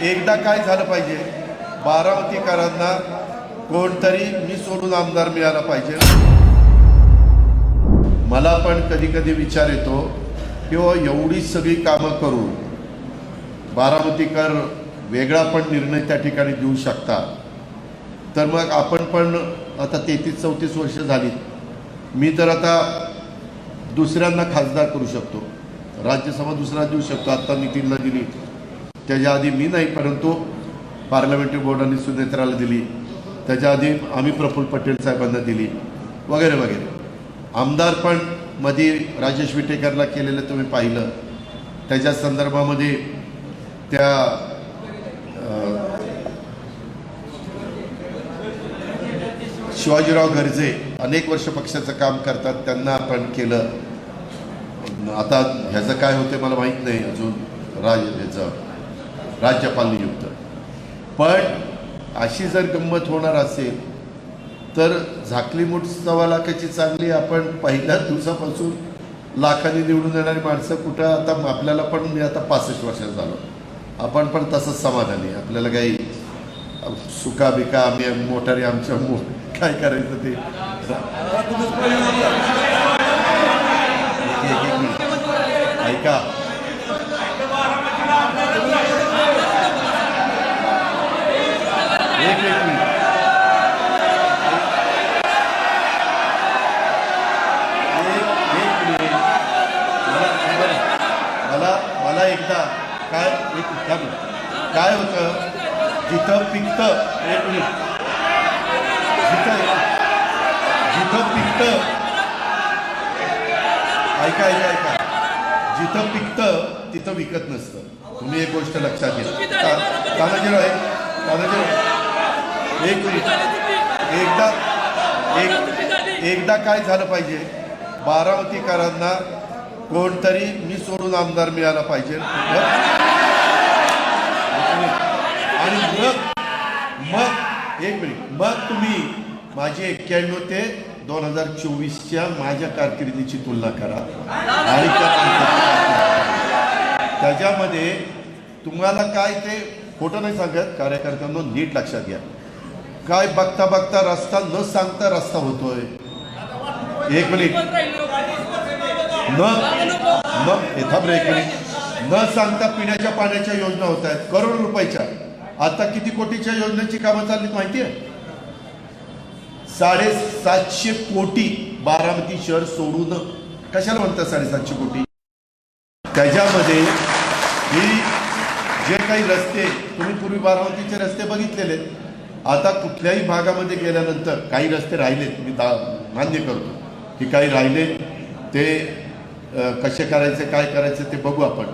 एकदा काय झालं पाहिजे? बारामतीकरांना कोणतरी मी सोडून आमदार मिळाला पाहिजे. मला पण कधी कधी विचार येतो किंवा एवढी सगळी कामं करून बारामतीकर वेगळा पण निर्णय त्या ठिकाणी देऊ शकतात. तर मग आपण पण आता तेहतीस चौतीस वर्ष झाली मी तर आता दुसऱ्यांना खासदार करू शकतो. राज्यसभा दुसरा देऊ शकतो. आत्ता नितीनला दिली. त्याच्या आधी मी नाही परंतु पार्लमेंटरी बोर्डाने सुनेत्राला दिली. त्याच्या आधी आम्ही प्रफुल्ल पटेल साहेबांना दिली. वगैरे वगैरे. आमदार पण मध्ये राजेश विटेकरला केलेलं तुम्ही पाहिलं. त्याच्या संदर्भामध्ये त्या शिवाजीराव गर्जे अनेक वर्ष पक्षाचं काम करतात त्यांना आपण केलं. आता ह्याचं काय होते मला माहीत नाही अजून. राज ह्याचं. राज्यपाल नियुक्त. पण अशी जर गंमत होणार असेल तर झाकली मूठ सव्वा लाखाची चांगली आपण पहिल्याच दिवसापासून लाखांनी निवडून येणारी माणसं कुठं आता आपल्याला पण मी आता पासष्ट वर्षात झालो. आपण पण तसंच समाधानी आपल्याला काही सुका बिका आम्ही मोटारी आमच्या मो काय करायचं ते? ऐका. एक एक मिनिट एक मला मला एकदा काय एक काय काय होतं? जिथं पिकतं एक मिनिट. जिथं जिथं पिकतं ऐका ऐका ऐका. जिथं पिकतं तिथं विकत नसतं. तुम्ही एक गोष्ट लक्षात घ्या. ता- तानाजीराव आहे तानाजीराव एक मिनिट. एकदा एक एकदा काय झालं पाहिजे? बारामतीकरांना कोणतरी मी सोडून आमदार मिळाला पाहिजे. आणि मग मग एक मिनिट. मग तुम्ही माझे एक्क्याण्णव ते दोन हजार चोवीसच्या माझ्या कारकिर्दीची तुलना करा. आणि त्याच्यामध्ये तुम्हाला काय ते खोटं नाही सांगत. कार्यकर्त्यांना नीट लक्षात घ्या. काय बघता बघता रस्ता न सांगता रस्ता होतोय. एक मिनिट. न न हे थांब एक मिनिट. न सांगता पिण्याच्या पाण्याच्या योजना होत आहेत. करोड रुपयाच्या. आता किती कोटीच्या योजनेची कामं चाललीत माहिती आहे साडेसातशे कोटी बारामती शहर सोडून. कशाला म्हणतात साडेसातशे कोटी? त्याच्यामध्ये ही जे काही रस्ते तुम्ही पूर्वी बारामतीचे रस्ते बघितलेले आहेत. आता कुठल्याही भागामध्ये गेल्यानंतर काही रस्ते राहिलेत मी दा मान्य करतो. की काही राहिले ते कसे करायचे काय करायचे ते बघू आपण.